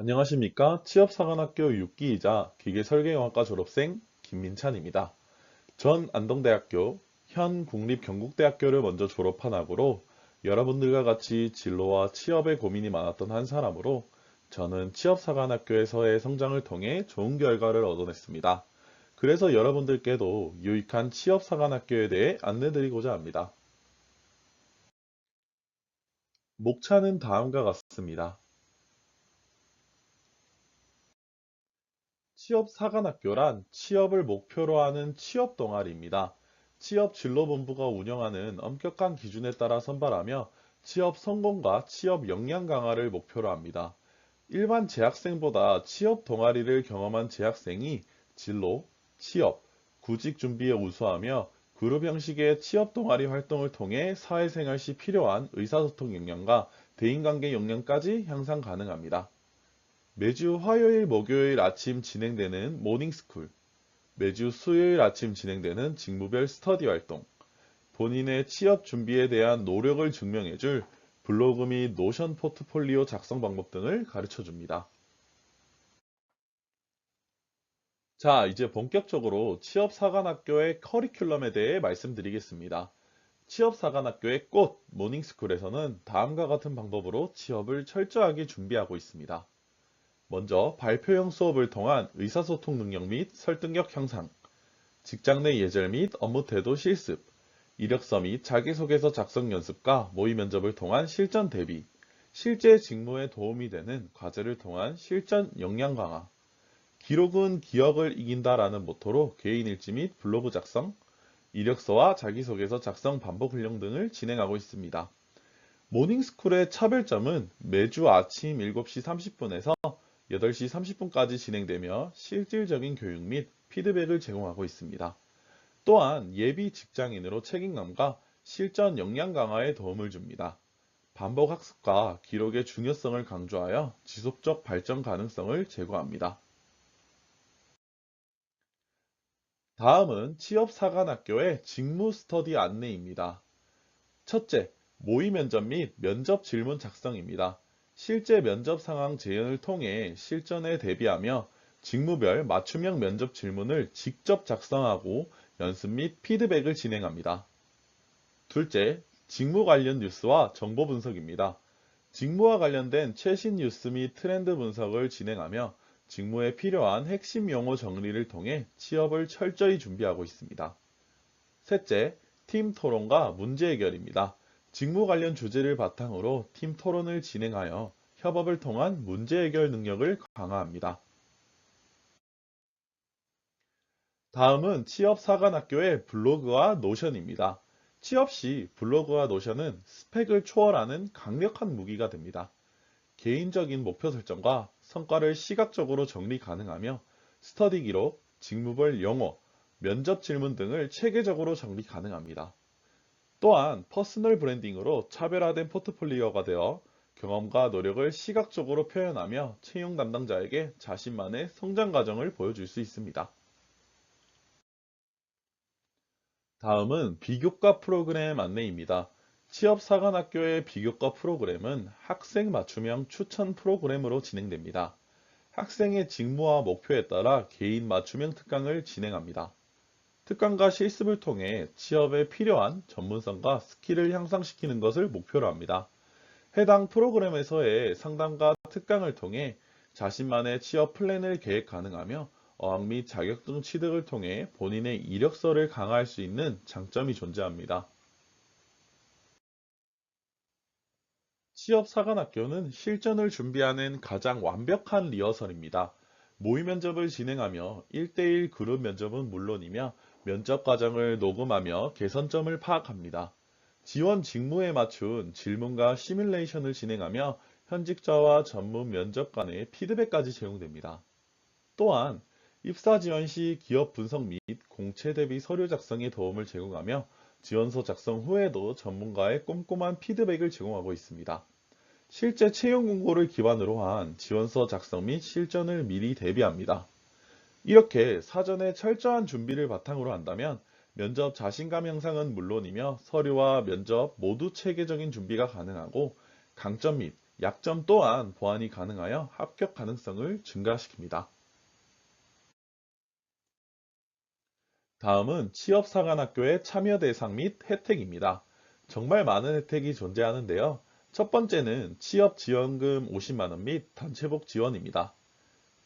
안녕하십니까. 취업사관학교 6기이자 기계설계영화과 졸업생 김민찬입니다. 전 안동대학교, 현 국립경북대학교를 먼저 졸업한 학으로 여러분들과 같이 진로와 취업에 고민이 많았던 한 사람으로 저는 취업사관학교에서의 성장을 통해 좋은 결과를 얻어냈습니다. 그래서 여러분들께도 유익한 취업사관학교에 대해 안내드리고자 합니다. 목차는 다음과 같습니다. 취업사관학교란 취업을 목표로 하는 취업 동아리입니다. 취업 진로본부가 운영하는 엄격한 기준에 따라 선발하며 취업 성공과 취업 역량 강화를 목표로 합니다. 일반 재학생보다 취업 동아리를 경험한 재학생이 진로, 취업, 구직 준비에 우수하며 그룹 형식의 취업 동아리 활동을 통해 사회생활 시 필요한 의사소통 역량과 대인관계 역량까지 향상 가능합니다. 매주 화요일, 목요일 아침 진행되는 모닝스쿨, 매주 수요일 아침 진행되는 직무별 스터디 활동, 본인의 취업 준비에 대한 노력을 증명해줄 블로그 및 노션 포트폴리오 작성 방법 등을 가르쳐 줍니다. 자, 이제 본격적으로 취업사관학교의 커리큘럼에 대해 말씀드리겠습니다. 취업사관학교의 꽃 모닝스쿨에서는 다음과 같은 방법으로 취업을 철저하게 준비하고 있습니다. 먼저 발표형 수업을 통한 의사소통 능력 및 설득력 향상, 직장 내 예절 및 업무 태도 실습, 이력서 및 자기소개서 작성 연습과 모의 면접을 통한 실전 대비, 실제 직무에 도움이 되는 과제를 통한 실전 역량 강화, 기록은 기억을 이긴다라는 모토로 개인 일지 및 블로그 작성, 이력서와 자기소개서 작성 반복 훈련 등을 진행하고 있습니다. 모닝스쿨의 차별점은 매주 아침 7시 30분에서 8시 30분까지 진행되며 실질적인 교육 및 피드백을 제공하고 있습니다. 또한 예비 직장인으로 책임감과 실전 역량 강화에 도움을 줍니다. 반복 학습과 기록의 중요성을 강조하여 지속적 발전 가능성을 제고합니다. 다음은 취업사관학교의 직무 스터디 안내입니다. 첫째, 모의 면접 및 면접 질문 작성입니다. 실제 면접 상황 재현을 통해 실전에 대비하며 직무별 맞춤형 면접 질문을 직접 작성하고 연습 및 피드백을 진행합니다. 둘째, 직무 관련 뉴스와 정보 분석입니다. 직무와 관련된 최신 뉴스 및 트렌드 분석을 진행하며 직무에 필요한 핵심 용어 정리를 통해 취업을 철저히 준비하고 있습니다. 셋째, 팀 토론과 문제 해결입니다. 직무 관련 주제를 바탕으로 팀 토론을 진행하여 협업을 통한 문제 해결 능력을 강화합니다. 다음은 취업사관학교의 블로그와 노션입니다. 취업 시 블로그와 노션은 스펙을 초월하는 강력한 무기가 됩니다. 개인적인 목표 설정과 성과를 시각적으로 정리 가능하며 스터디 기록, 직무별 영어, 면접 질문 등을 체계적으로 정리 가능합니다. 또한 퍼스널 브랜딩으로 차별화된 포트폴리오가 되어 경험과 노력을 시각적으로 표현하며 채용 담당자에게 자신만의 성장 과정을 보여줄 수 있습니다. 다음은 비교과 프로그램 안내입니다. 취업사관학교의 비교과 프로그램은 학생 맞춤형 추천 프로그램으로 진행됩니다. 학생의 직무와 목표에 따라 개인 맞춤형 특강을 진행합니다. 특강과 실습을 통해 취업에 필요한 전문성과 스킬을 향상시키는 것을 목표로 합니다. 해당 프로그램에서의 상담과 특강을 통해 자신만의 취업 플랜을 계획 가능하며 어학 및 자격증 취득을 통해 본인의 이력서를 강화할 수 있는 장점이 존재합니다. 취업사관학교는 실전을 준비하는 가장 완벽한 리허설입니다. 모의 면접을 진행하며 1대1 그룹 면접은 물론이며 면접 과정을 녹음하며 개선점을 파악합니다. 지원 직무에 맞춘 질문과 시뮬레이션을 진행하며 현직자와 전문 면접 간의 피드백까지 제공됩니다. 또한 입사 지원 시 기업 분석 및 공채 대비 서류 작성에 도움을 제공하며 지원서 작성 후에도 전문가의 꼼꼼한 피드백을 제공하고 있습니다. 실제 채용 공고를 기반으로 한 지원서 작성 및 실전을 미리 대비합니다. 이렇게 사전에 철저한 준비를 바탕으로 한다면 면접 자신감 향상은 물론이며 서류와 면접 모두 체계적인 준비가 가능하고 강점 및 약점 또한 보완이 가능하여 합격 가능성을 증가시킵니다. 다음은 취업사관학교의 참여 대상 및 혜택입니다. 정말 많은 혜택이 존재하는데요. 첫 번째는 취업지원금 50만원 및 단체복 지원입니다.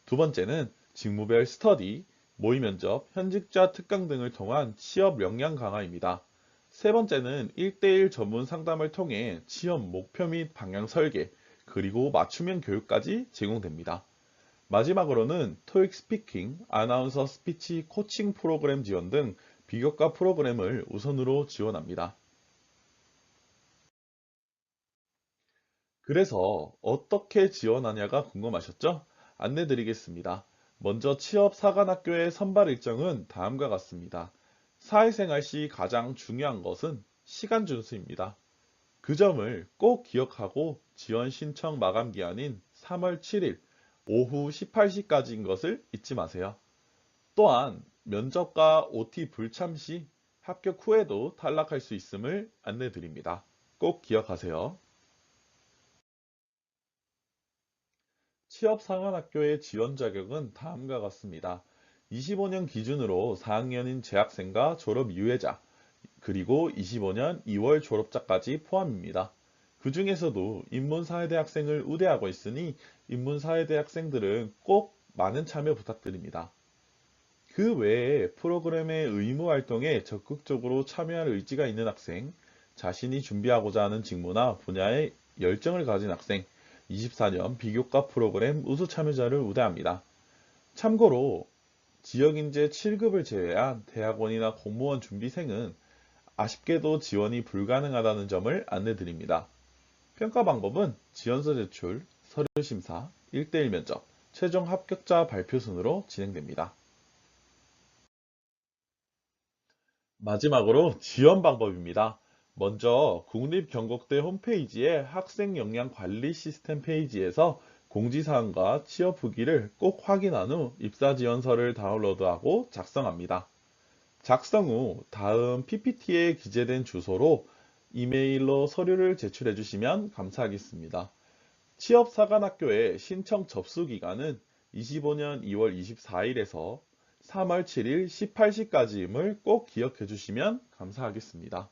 두 번째는 직무별 스터디, 모의 면접, 현직자 특강 등을 통한 취업 역량 강화입니다. 세 번째는 1대1 전문 상담을 통해 취업 목표 및 방향 설계, 그리고 맞춤형 교육까지 제공됩니다. 마지막으로는 토익 스피킹, 아나운서 스피치 코칭 프로그램 지원 등 비교과 프로그램을 우선으로 지원합니다. 그래서 어떻게 지원하냐가 궁금하셨죠? 안내 드리겠습니다. 먼저 취업 사관학교의 선발 일정은 다음과 같습니다. 사회생활 시 가장 중요한 것은 시간 준수입니다. 그 점을 꼭 기억하고 지원 신청 마감 기한인 3월 7일 오후 18시까지인 것을 잊지 마세요. 또한 면접과 OT 불참 시 합격 후에도 탈락할 수 있음을 안내 드립니다. 꼭 기억하세요. 취업상한학교의 지원 자격은 다음과 같습니다. 25년 기준으로 4학년인 재학생과 졸업 유예자, 그리고 25년 2월 졸업자까지 포함입니다. 그 중에서도 인문사회대학생을 우대하고 있으니 인문사회대학생들은 꼭 많은 참여 부탁드립니다. 그 외에 프로그램의 의무 활동에 적극적으로 참여할 의지가 있는 학생, 자신이 준비하고자 하는 직무나 분야에 열정을 가진 학생, 24년 비교과 프로그램 우수 참여자를 우대합니다. 참고로 지역인재 7급을 제외한 대학원이나 공무원 준비생은 아쉽게도 지원이 불가능하다는 점을 안내드립니다. 평가 방법은 지원서 제출, 서류 심사, 1대1 면접, 최종 합격자 발표 순으로 진행됩니다. 마지막으로 지원 방법입니다. 먼저 국립경곡대 홈페이지의 학생 역량 관리 시스템 페이지에서 공지사항과 취업 후기를 꼭 확인한 후 입사 지원서를 다운로드하고 작성합니다. 작성 후 다음 PPT에 기재된 주소로 이메일로 서류를 제출해 주시면 감사하겠습니다. 취업사관학교의 신청 접수 기간은 25년 2월 24일에서 3월 7일 18시까지임을 꼭 기억해 주시면 감사하겠습니다.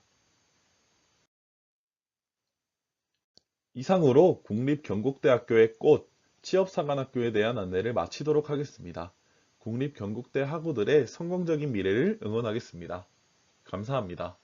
이상으로 국립경국대학교의 꽃 취업사관학교에 대한 안내를 마치도록 하겠습니다. 국립경국대 학우들의 성공적인 미래를 응원하겠습니다. 감사합니다.